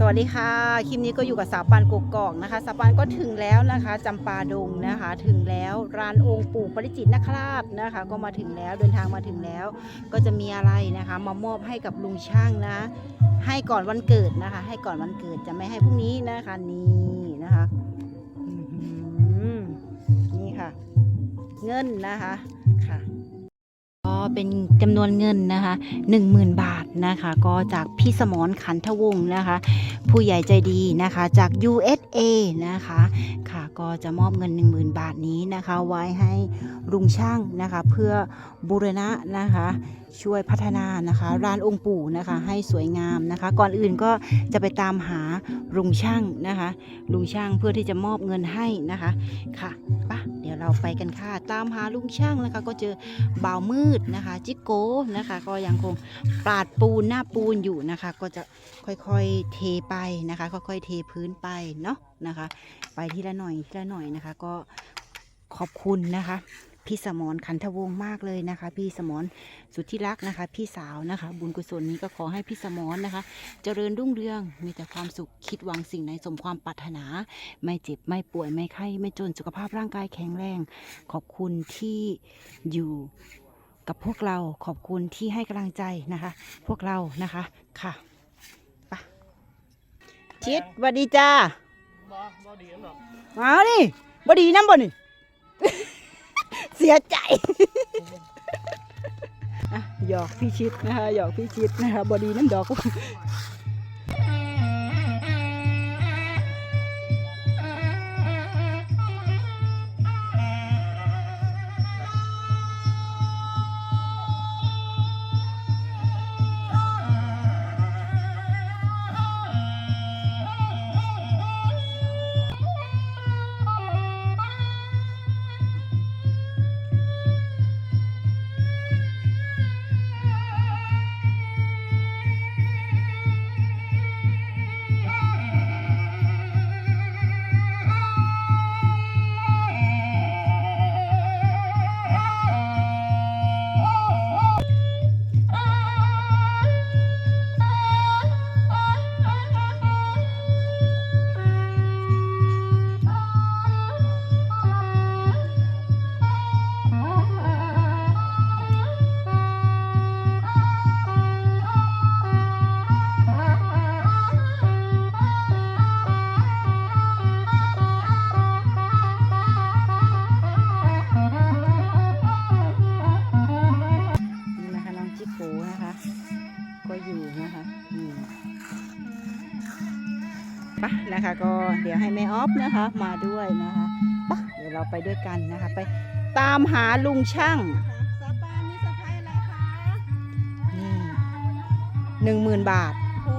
สวัสดีค่ะ คลิปนี้ก็อยู่กับสาวปานกกอกนะคะสาวปานก็ถึงแล้วนะคะจำปาดงนะคะ ถึงแล้วร้านองค์ปู่ปริจิตรนคราชนะคะ ก็มาถึงแล้วเดินทางมาถึงแล้ว ก็จะมีอะไรนะคะ มามอบให้กับลุงช่างนะ ให้ก่อนวันเกิดนะคะ ให้ก่อนวันเกิดจะไม่ให้พรุ่งนี้นะคะนี่นะคะนี่ค่ะ เงินนะคะค่ะ เป็นจำนวนเงินนะคะ10,000 บาทนะคะ ก็จากพี่สมรขันทวงศ์นะคะ ผู้ใหญ่ใจดีนะคะจาก USA นะคะค่ะก็จะมอบเงิน 10,000 บาทนี้นะคะ ไว้ให้ลุงช่างนะคะ เพื่อบูรณะนะคะ ช่วยพัฒนานะคะ ร้านองค์ปู่นะคะ ให้สวยงามนะคะ ก่อนอื่นก็จะไปตามหาลุงช่างนะคะลุงช่างเพื่อที่จะมอบเงินให้นะคะค่ะปะเดี๋ยวเราไปกันค่ะ ตามหาลุงช่างนะคะ ก็เจอบ่าวมืดนะคะ จิโก้นะคะ ก็ยังคงปาดปูนหน้าปูนอยู่นะคะ ก็จะค่อยๆเทไปนะคะ ค่อยๆเทพื้นไปเนาะนะคะ ไปทีละหน่อยทีละหน่อยนะคะ ก็ขอบคุณนะคะ พี่สมรขันทวงศ์มากเลยนะคะ พี่สมรสุดที่รักนะคะ พี่สาวนะคะ บุญกุศลนี้ก็ขอให้พี่สมรนะคะ เจริญรุ่งเรืองมีแต่ความสุขคิดหวังสิ่งไหนสมความปรารถนา ไม่เจ็บไม่ป่วยไม่ไข้ไม่จนสุขภาพร่างกายแข็งแรง ขอบคุณที่อยู่กับพวกเราขอบคุณที่ให้กำลังใจนะคะ พวกเรานะคะค่ะไปชิดสวัสดีจ้า บ่บ่ดีหรอก เอานี่บดีน้ำบ่นี่ เสียใจอะหยอกพี่ชิดนะคะหยอกพี่ชิดนะคะบอดีน้ำดอก นะคะ ก็เดี๋ยวให้แม่ออฟนะคะมาด้วยนะคะปะเดี๋ยวเราไปด้วยกันนะคะ ไปตามหาลุงช่างสาปานนี่สะพายอะไรคะนี่หนึ่งหมื่นบาทโอ้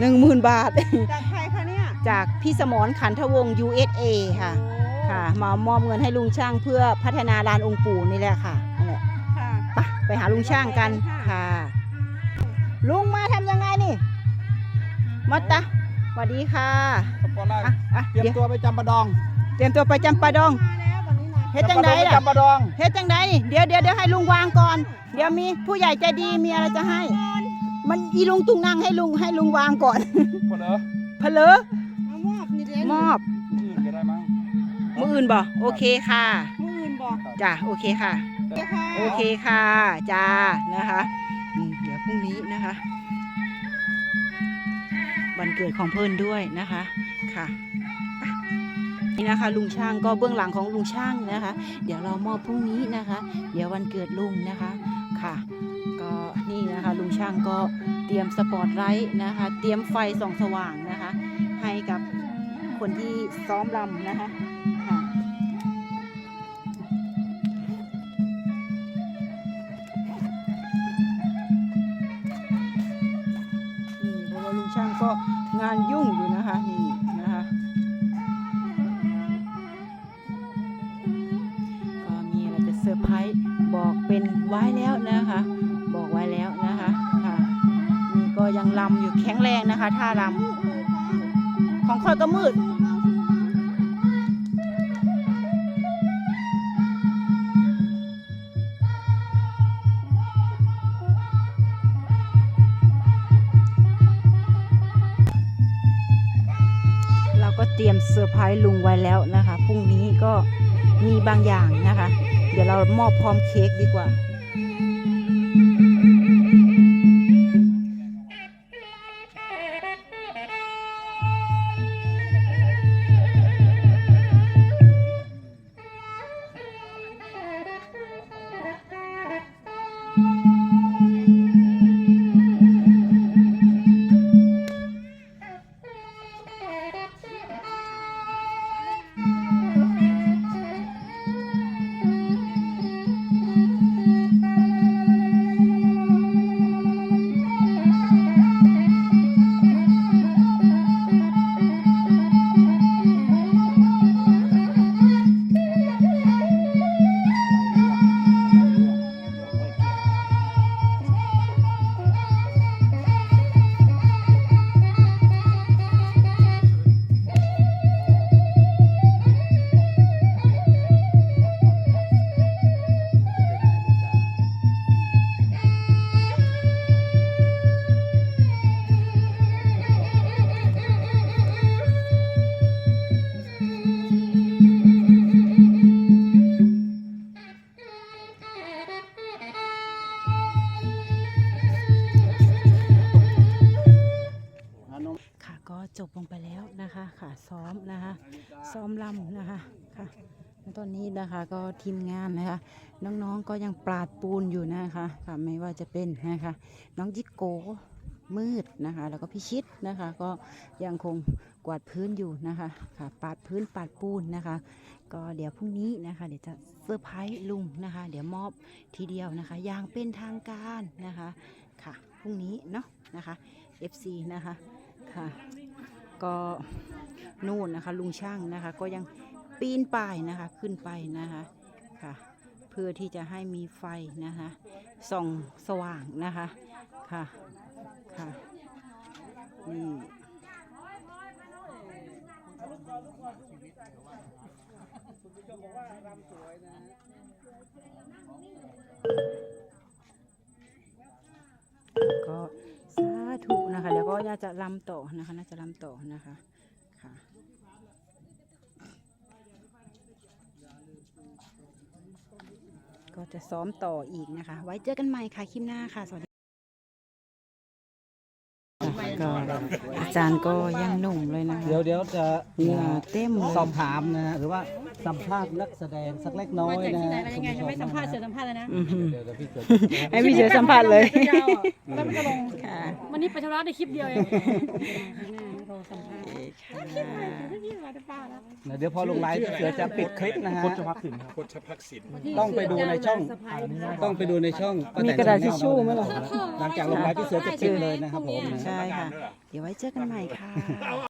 หนึ่งหมื่นบาท จากใครคะเนี่ยจากพี่สมรขันทวงศ์ USA ค่ะโอ้ค่ะมามอบเงินให้ลุงช่างเพื่อพัฒนาลานองค์ปู่นี่แหละค่ะนั่นแหละค่ะ ไปไปหาลุงช่างกันค่ะ ลุงมาทำยังไงนี่มาตะส วัสดีค่ะสปอร์ไลน์อะอะเตรียมเดี๋ยวตัวไปจำปาดอง เตรียมตัวไปจำปาดงมาแล้ววันนี้นะเฮ็ดจังไดล่ะจำปาดองเฮ็ดจังไดนี่เดี๋ยวเดี๋ยวเดี๋ยวให้ลุงวางก่อน เดี๋ยวมีผู้ใหญ่ใจดีมีอะไรจะให้ มันอีลุงตุงนั่งให้ลุงให้ลุงวางก่อนคนเออเพลอมามอบนี่เด้มอบอื่นก็ได้มั้งมืออื่นบ่โอเคค่ะมืออื่นบอกจ้ะโอเคค่ะเจ้าค่ะ โอเคค่ะจ้านะคะอืมเดี๋ยวพรุ่งนี้นะคะ วันเกิดของเพิ่นด้วยนะคะค่ะนี่นะคะลุงช่างก็เบื้องหลังของลุงช่างนะคะ เดี๋ยวเรามอบพรุ่งนี้นะคะ เดี๋ยววันเกิดลุงนะคะค่ะ ก็นี่นะคะลุงช่างก็เตรียมสปอตไลท์นะคะ เตรียมไฟส่องสว่างนะคะ ให้กับคนที่ซ้อมรำนะคะ ก็งานยุ่งอยู่นะคะนี่นะคะก็มีอะไรจะเซอร์ไพรส์บอกเป็นไว้แล้วนะคะ บอกไว้แล้วนะคะค่ะนี่ก็ยังลำอยู่แข็งแรงนะคะท่าลำของค่อยก็มืด ตรียมเซอร์ไพรส์ลุงไว้แล้วนะคะ พรุ่งนี้ก็มีบางอย่างนะคะ เดี๋ยวเรามอบพร้อมเค้กดีกว่า จบลงไปแล้วนะคะค่ะซ้อมนะคะซ้อมลำนะคะค่ะตอนนี้นะคะก็ทีมงานนะคะ น้องๆก็ยังปราดปูนอยู่นะคะค่ะไม่ว่าจะเป็นนะคะ น้องจิโกมืดนะคะ แล้วก็พิชิตนะคะ ก็ยังคงกวาดพื้นอยู่นะคะค่ะปาดพื้นปาดปูนนะคะ ก็เดี๋ยวพรุ่งนี้นะคะ เดี๋ยวจะเซอร์ไพรส์ลุงนะคะ เดี๋ยวมอบทีเดียวนะคะอย่างเป็นทางการนะคะค่ะพรุ่งนี้เนาะนะคะ FC นะคะค่ะ ก็นู่นนะคะลุงช่างนะคะก็ยังปีนป่ายนะคะขึ้นไปนะคะค่ะเพื่อที่จะให้มีไฟนะคะส่องสว่างนะคะค่ะค่ะนี่ก็ นะคะเดี๋ยวก็ย่าจะลำต่อนะคะน่าจะลำต่อนะคะค่ะก็จะซ้อมต่ออีกนะคะ ไว้เจอกันใหม่ค่ะคลิปหน้าค่ะสวัสดี ก็อาจารย์ก็ยังหนุ่มเลยนะคะเดี๋ยวเดี๋ยวจะเหงื่อเต็มเลยสอบถามนะฮะหรือว่าสัมภาษณ์นักแสดงสักเล็กน้อยนะฮะยังไงยังไม่สัมภาษณ์เสือสัมภาษณ์เลยนะอื้อหือเดี๋ยวเดี๋ยวพี่เกิดให้พี่เสือสัมภาษณ์เลยยาวอะแล้วมันจะลงค่ะวันนี้ไปธุระได้คลิปเดียวเองเราสัมภาษณ์ ค่ะที่มาได้ป้าแล้วนะ เดี๋ยวพอลงไลฟ์พี่เสือจะปิดคลิปนะฮะโคชพักสินครับโคชพักสินต้องไปดูในช่อง ต้องไปดูในช่องมีกระดาษทิชชู่ไหมล่ะ หลังจากลงไลฟ์พี่เสือจะปิดเลยนะครับผมนะใช่ค่ะ เดี๋ยวไว้เจอกันใหม่ค่ะ